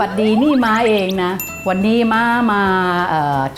วัดดีนี่มาเองนะ วันนี้มามา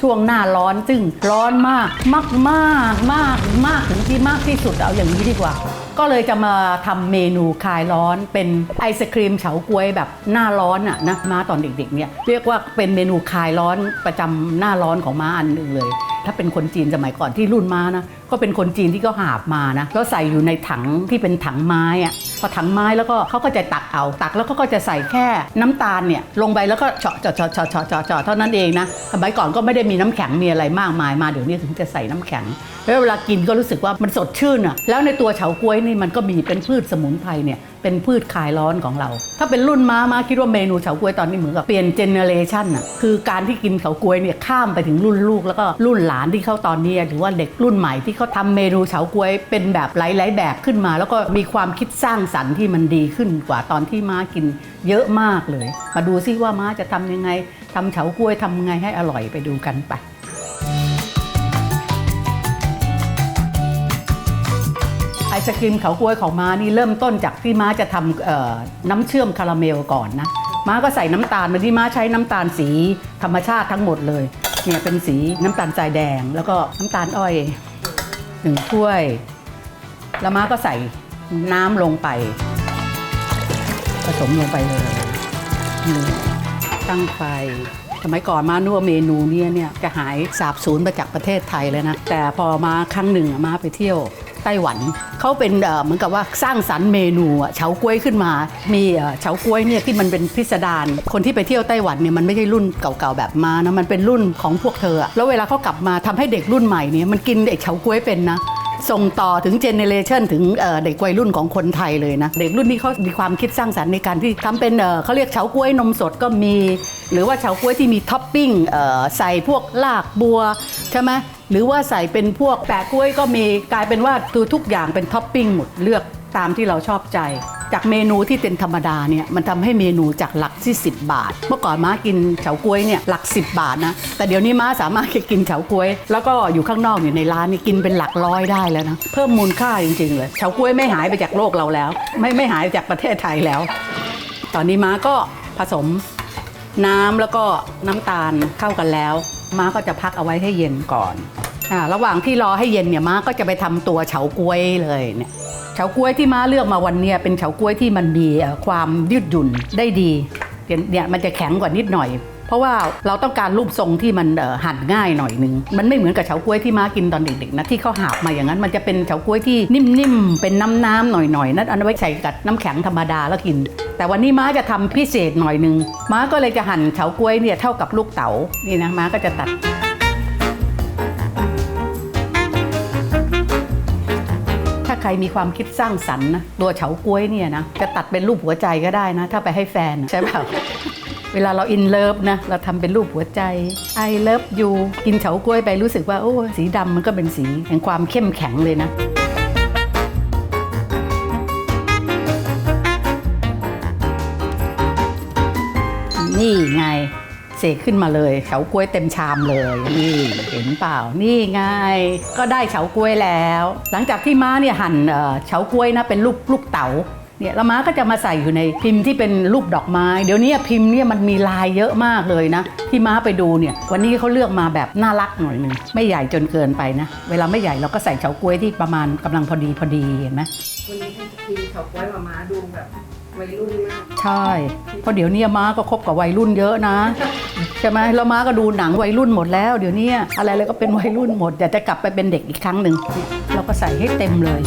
ช่วงหน้าร้อนซึ่งร้อนมากมากมากมากมากถึงที่มากที่สุดเอาอย่างนี้ดีกว่า ก็เลยจะมาทำเมนูคลายร้อนเป็นไอศครีมเฉาก๊วยแบบหน้าร้อนอะนะมาตอนเด็กๆเนี่ยเรียกว่าเป็นเมนูคลายร้อนประจำหน้าร้อนของมาอันหนึ่งเลย ถ้าเป็นคนจีนสมัยก่อนที่รุ่นมานะก็เป็นคนจีนที่ก็หาบมานะแล้วใส่อยู่ในถังที่เป็นถังไม้อะ พอถังไม้แล้วก็เขาก็จะตักเอาตักแล้วเขาก็จะใส่แค่น้ำตาลเนี่ยลงไปแล้วก็เฉาะเฉาะเฉาะเฉาะเฉาะเฉาะเฉาะเท่านั้นเองนะสมัยก่อนก็ไม่ได้มีน้ำแข็งมีอะไรมากมายมาเดี๋ยวนี้ถึงจะใส่น้ำแข็งแล้วเวลากินก็รู้สึกว่ามันสดชื่นอะแล้วในตัวเฉาก๊วยนี่มันก็มีเป็นพืชสมุนไพรเนี่ยเป็นพืชคลายร้อนของเรา ถ้าเป็นรุ่นม้ามาคิดว่าเมนูเฉาก๊วยตอนนี้เหมือนกับเปลี่ยนเจเนเรชันอะคือการที่กินเฉาก๊วยเนี่ยข้ามไปถึงรุ่นลูกแล้วก็รุ่นหลานที่เขาตอนนี้หรือว่าเด็กรุ่นใหม่ที่เขาทำเมนูเฉาก๊วยเป็นแบบหลายๆแบบขึ้นมา แล้วก็มีความคิดสร้างสรรค์ที่มันดีขึ้นกว่าตอนที่ม้ากินเยอะมากเลย มาดูซิว่าม้าจะทำยังไงทำเฉาก๊วยทำยังไงให้อร่อยไปดูกันไปไอศครีมเขากล้วยของม้านี่เริ่มต้นจากที่ม้าจะทำน้ำเชื่อมคาราเมลก่อนนะม้าก็ใส่น้ำตาลมาที่ม้าใช้น้ำตาลสีธรรมชาติทั้งหมดเลยเนี่ยเป็นสีน้ำตาลทรายแดง แล้วก็น้ำตาลอ้อยหนึ่งถ้วย แล้วม้าก็ใส่ น้ำลงไป ผสมลงไปเลยนี่ตั้งไฟสมัยก่อนมานัวเมนูเนี้เนี่ยจะหายสาบสูญไปจากประเทศไทยเลยนะ แต่พอมาครั้งหนึ่งมาไปเที่ยวไต้หวันเขาเป็นเหมือนกับว่าสร้างสรรค์เมนูเฉาก๊วยขึ้นมา มีเอ่อเฉาก๊วยเนี่ยที่มันเป็นพิสดารคนที่ไปเที่ยวไต้หวันเนี่ยมันไม่ใช่รุ่นเก่าๆแบบมานะมันเป็นรุ่นของพวกเธอ แล้วเวลาเขากลับมาทำให้เด็กรุ่นใหม่เนี่ยมันกินไอ้เฉาก๊วยเป็นนะ ส่งต่อถึงเจเนเรชันถึงเด็กวัยรุ่นของคนไทยเลยนะ เด็กรุ่นนี้เขามีความคิดสร้างสรรค์ในการที่ทำเป็นเขาเรียกเฉาก้วยนมสดก็มี หรือว่าเฉาก้วยที่มีท็อปปิ้งใส่พวกลากบัวใช่ไหมหรือว่าใส่เป็นพวกแปะกล้วยก็มีกลายเป็นว่าคือทุกอย่างเป็นท็อปปิ้งหมดเลือก ตามที่เราชอบใจ จากเมนูที่เป็นธรรมดาเนี่ยมันทำให้เมนูจากหลักที่ 10 บาท เมื่อก่อนม้ากินเฉาก๊วยเนี่ยหลัก 10 บาทนะแต่เดี๋ยวนี้ม้าสามารถกินเฉาก๊วย แล้วก็อยู่ข้างนอกอยู่ในร้านนี่กินเป็นหลักร้อยได้แล้วนะเพิ่มมูลค่าจริง ๆ เลยเฉาก๊วยไม่หายไปจากโลกเราแล้ว ไม่ไม่หายจากประเทศไทยแล้ว ตอนนี้ม้าก็ผสมน้ำแล้วก็น้ำตาลเข้ากันแล้ว ม้าก็จะพักเอาไว้ให้เย็นก่อนอ่าระหว่างที่รอให้เย็นเนี่ยม้าก็จะไปทำตัวเฉาก๊วยเลยเนี่ย ฉาก๊วยที่ม้าเลือกมาวันนี้เป็นเฉาก๊วยที่มันมีความยืดหยุ่นได้ดีเนี่ยมันจะแข็งกว่านิดหน่อย เพราะว่าเราต้องการรูปทรงที่มันหั่นง่ายหน่อยนึง มันไม่เหมือนกับเฉาก๊วยที่ม้ากินตอนเด็กๆนะที่เขาหาบมาอย่างนั้น มันจะเป็นเฉาก๊วยที่นิ่มๆเป็นน้ำๆหน่อยๆนั่นเอาไว้ใส่กับน้ำแข็งธรรมดาแล้วกิน แต่วันนี้ม้าจะทำพิเศษหน่อยนึงม้าก็เลยจะหั่นเฉาก๊วยเนี่ยเท่ากับลูกเต๋านี่นะม้าก็จะตัด ใครมีความคิดสร้างสรรค์นะตัวเฉาก๊วยเนี่ยนะจะตัดเป็นรูปหัวใจก็ได้นะ ถ้าไปให้แฟนใช่เปล่าเวลาเราอินเลิฟนะ เราทำเป็นรูปหัวใจ I love you กินเฉาก๊วยไปรู้สึกว่า โอ้ สีดำมันก็เป็นสีแห่งความเข้มแข็งเลยนะนี่ไง เสกขึ้นมาเลยเฉาก๊วยเต็มชามเลยนี่เห็นเปล่านี่ไงก็ได้เฉาก๊วยแล้ว หลังจากที่ม้าเนี่ยหั่นเฉาก๊วยนะเป็นลูกลูกเต๋าเนี่ยแล้วม้าก็จะมาใส่อยู่ในพิมพ์ที่เป็นรูปดอกไม้ เดี๋ยวนี้พิมพ์เนี่ยมันมีลายเยอะมากเลยนะ ที่ม้าไปดูเนี่ย วันนี้เขาเลือกมาแบบน่ารักหน่อยหนึงไม่ใหญ่จนเกินไปนะ เวลาไม่ใหญ่เราก็ใส่เฉาก๊วยที่ประมาณกำลังพอดีพอดีเห็นไหมวันนี้ให้กินเฉาก๊วยมาม้าดูแบบ วัยรุ่นมาก ใช่ เพราะเดี๋ยวนี้ม้าก็คบกับวัยรุ่นเยอะนะ ใช่ไหมแล้วม้าก็ดูหนังวัยรุ่นหมดแล้ว เดี๋ยวนี้อะไรเลยก็เป็นวัยรุ่นหมดอยากจะกลับไปเป็นเด็กอีกครั้งหนึ่งเนี่ยเราก็ใส่ให้เต็มเลย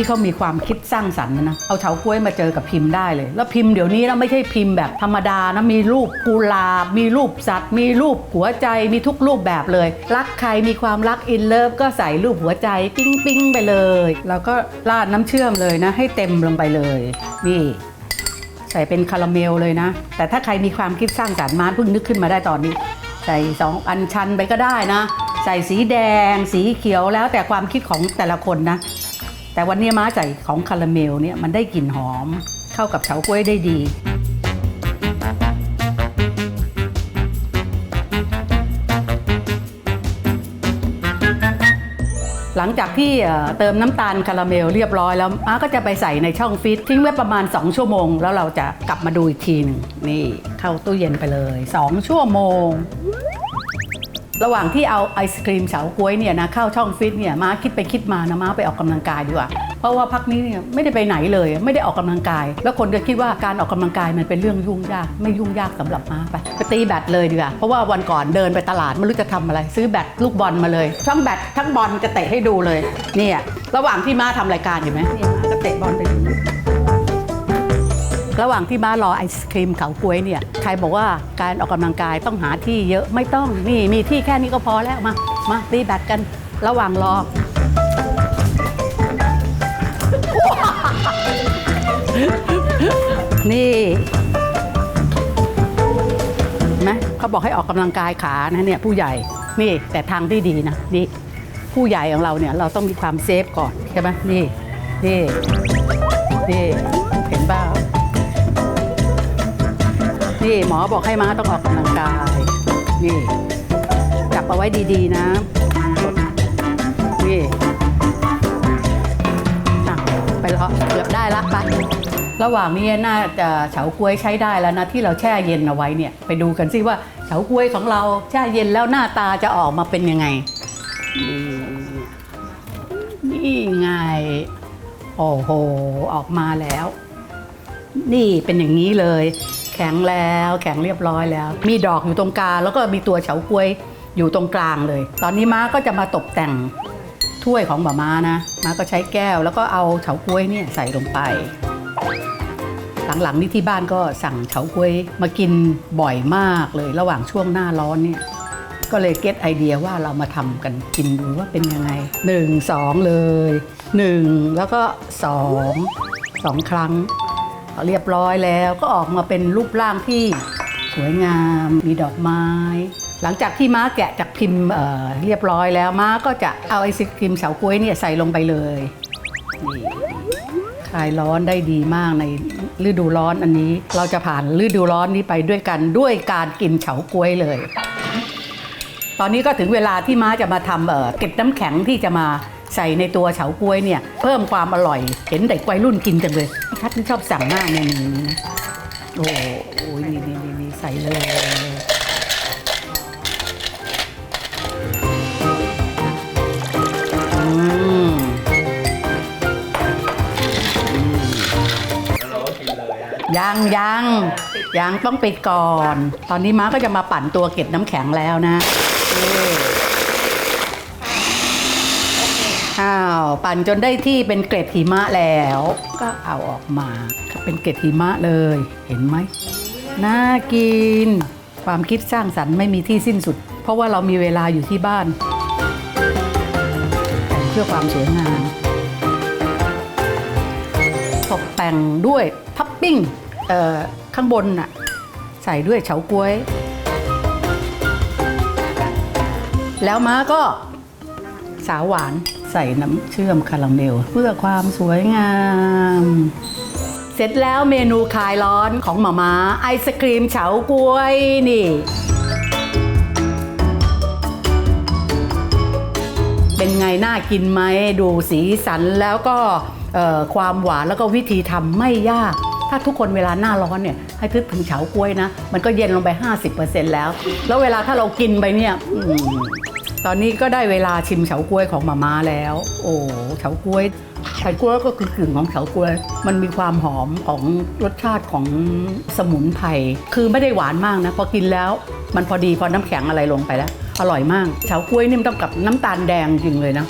นี้เขามีความคิดสร้างสรรค์นะ เอาเฉาก๊วยมาเจอกับพิมพ์ได้เลย แล้วพิมพ์เดี๋ยวนี้นะไม่ใช่พิมพ์แบบธรรมดานะ มีรูปกุลาบมีรูปสัตว์ มีรูปหัวใจ มีทุกรูปแบบเลย รักใครมีความรักอินเลิฟก็ใส่รูปหัวใจปิ้งปิ้งไปเลย แล้วก็ราดน้ำเชื่อมเลยนะ ให้เต็มลงไปเลย นี่ใส่เป็นคาราเมลเลยนะ แต่ถ้าใครมีความคิดสร้างสรรค์มาเพิ่งนึกขึ้นมาได้ตอนนี้ ใส่สองอันชันไปก็ได้นะ ใส่สีแดง สีเขียวแล้วแต่ความคิดของแต่ละคนนะ แต่วันนี้ม้าใส่ของคาราเมลเนี่ยมันได้กลิ่นหอม เข้ากับเฉาก๊วยได้ดี หลังจากที่เติมน้ำตาลคาราเมลเรียบร้อยแล้วม้าก็จะไปใส่ในช่องฟิตทิ้งไว้ประมาณ 2 ชั่วโมง แล้วเราจะกลับมาดูอีกทีนึงนี่เข้าตู้เย็นไปเลย 2 ชั่วโมง ระหว่างที่เอาไอศครีมเฉาก๊วยเนี่ยนะเข้าช่องฟิตเนี่ยม้าคิดไปคิดมานะม้าไปออกกำลังกายดีกว่า เพราะว่าพักนี้เนี่ยไม่ได้ไปไหนเลย ไม่ได้ออกกำลังกาย แล้วคนก็คิดว่าการออกกำลังกายมันเป็นเรื่องยุ่งยาก ไม่ยุ่งยากสำหรับม้าไปไปตีแบดเลยดีกว่าเพราะว่าวันก่อนเดินไปตลาดไม่รู้จะทำอะไร ซื้อแบดลูกบอลมาเลยทั้งแบดทั้งบอลจะเตะให้ดูเลยเนี่ยระหว่างที่ม้าทำรายการอยู่ไหมเนี่ยม้าก็เตะบอลไปดู ระหว่างที่ม้ารอไอศครีมเขากล้วยเนี่ยใครบอกว่าการออกกำลังกายต้องหาที่เยอะไม่ต้องนี่มีที่แค่นี้ก็พอแล้วมามาตีแบตกันระหว่างรอนี่เห็นไหมเขาบอกให้ออกกำลังกายขานะเนี่ยผู้ใหญ่นี่แต่ทางที่ดีนะนี่ผู้ใหญ่ของเราเนี่ยเราต้องมีความเซฟก่อนใช่ไหมนี่นี่นี่เห็นเปล่า นี่หมอบอกให้ม้าต้องออกกำลังกาย นี่ จับเอาไว้ดีๆนะ นี่อะไปรอเกือบได้ละไป ระหว่างนี้น่าจะเฉาก๊วยใช้ได้แล้วนะที่เราแช่เย็นเอาไว้เนี่ย ไปดูกันสิว่าเฉาก๊วยของเราแช่เย็นแล้วหน้าตาจะออกมาเป็นยังไง นี่นี่ไง โอ้โห ออกมาแล้ว นี่เป็นอย่างนี้เลย ข็งแล้ว แข็งเรียบร้อยแล้ว มีดอกอยู่ตรงกลางแล้วก็มีตัวเฉาก๊วยอยู่ตรงกลางเลย ตอนนี้ม้าก็จะมาตกแต่งถ้วยของหมาม้านะม้าก็ใช้แก้วแล้วก็เอาเฉาก๊วยเนี่ยใส่ลงไป หลังๆนี่ที่บ้านก็สั่งเฉาก๊วยมากินบ่อยมากเลย ระหว่างช่วงหน้าร้อนเนี่ยก็เลยเก็ตไอเดียว่าเรามาทำกันกินดูว่าเป็นยังไงหนึ่งสองเลยหนึ่งแล้วก็สองสองครั้ง เรียบร้อยแล้วก็ออกมาเป็นรูปร่างที่สวยงามมีดอกไม้ หลังจากที่ม้าแกะจากพิมพ์เรียบร้อยแล้วม้าก็จะเอาไอศครีมเฉาก๊วยเนี่ยใส่ลงไปเลยนี่คลายร้อนได้ดีมากในฤดูร้อนอันนี้ เราจะผ่านฤดูร้อนนี้ไปด้วยกันด้วยการกินเฉาก๊วยเลย ตอนนี้ก็ถึงเวลาที่ม้าจะมาทำเกล็ดน้ำแข็งที่จะมาใส่ในตัวเฉาก๊วยเนี่ยเพิ่มความอร่อย เห็นเด็กวัยรุ่นกินจังเลยทัดนี่ชอบสั่งมากเมนูนี้นะโอ้โหนี่นี่นี่ใส่เลยยังยังยังต้องปิดก่อน ตอนนี้ม้าก็จะมาปั่นตัวเกล็ดน้ำแข็งแล้วนะนี่อ้าว ปั่นจนได้ที่เป็นเกล็ดหิมะแล้ว ก็เอาออกมา เป็นเกล็ดหิมะเลย เห็นไหมน่ากิน ความคิดสร้างสรรค์ไม่มีที่สิ้นสุด เพราะว่าเรามีเวลาอยู่ที่บ้านแต่งเพื่อความสวยงามตกแต่งด้วยท็อปปิ้งเอ่อข้างบนน่ะใส่ด้วยเฉาก๊วย แล้วม้าก็สาวหวาน ใส่น้ำเชื่อมคาราเมล เพื่อความสวยงาม เสร็จแล้วเมนูคลายร้อนของหมามาไอศครีมเฉาก๊วยนี่ เป็นไงน่ากินไหมดูสีสันแล้วก็ความหวานแล้วก็วิธีทำไม่ยาก ถ้าทุกคนเวลาหน้าร้อนเนี่ยให้ทึกถึงเฉาก๊วยนะ มันก็เย็นลงไป 50%แล้ว แล้วเวลาถ้าเรากินไปเนี่ย ตอนนี้ก็ได้เวลาชิมเฉาก๊วยของมาม่าแล้ว โอ้เฉาก๊วยเฉาก๊วยก็คือกลิ่นของเฉาก๊วย มันมีความหอมของรสชาติของสมุนไพรคือไม่ได้หวานมากนะพอกินแล้วมันพอดีพอน้ำแข็งอะไรลงไปแล้ว อร่อยมากเฉาก๊วยนี่มันต้องกับน้ำตาลแดงจริงเลยนะ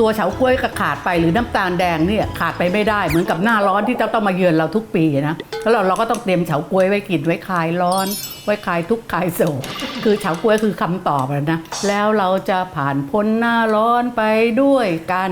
ตัวเฉาก๊วยก็ขาดไปหรือน้ำตาลแดงเนี่ยขาดไปไม่ได้เหมือนกับหน้าร้อนที่จะต้องมาเยือนเราทุกปีนะแล้วเราเราก็ต้องเตรียมเฉาก๊วยไว้กินไว้คลายร้อน ไว้คลายทุกขายโศกคือเฉาก๊วยคือคำตอบอะนะ แล้วเราจะผ่านพ้นหน้าร้อนไปด้วยกัน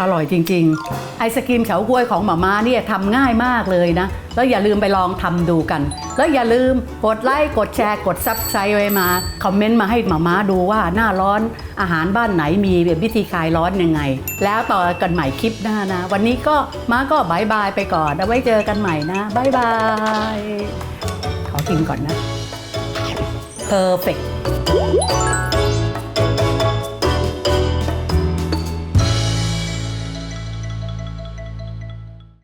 อร่อยจริง ๆ ไอศกรีมเฉาก๊วยของหมาม่าเนี่ยทำง่ายมากเลยนะ แล้วอย่าลืมไปลองทำดูกัน แล้วอย่าลืมกดไลค์กดแชร์กดซับสไครต์ไว้มาคอมเมนต์มาให้หมาม่าดูว่าหน้าร้อนอาหารบ้านไหนมีแบบวิธีคลายร้อนยังไง แล้วต่อกันใหม่คลิปหน้านะ วันนี้ก็ม้าก็บายบายไปก่อนเอาไว้เจอกันใหม่นะบายบาย ขอกินก่อนนะ perfect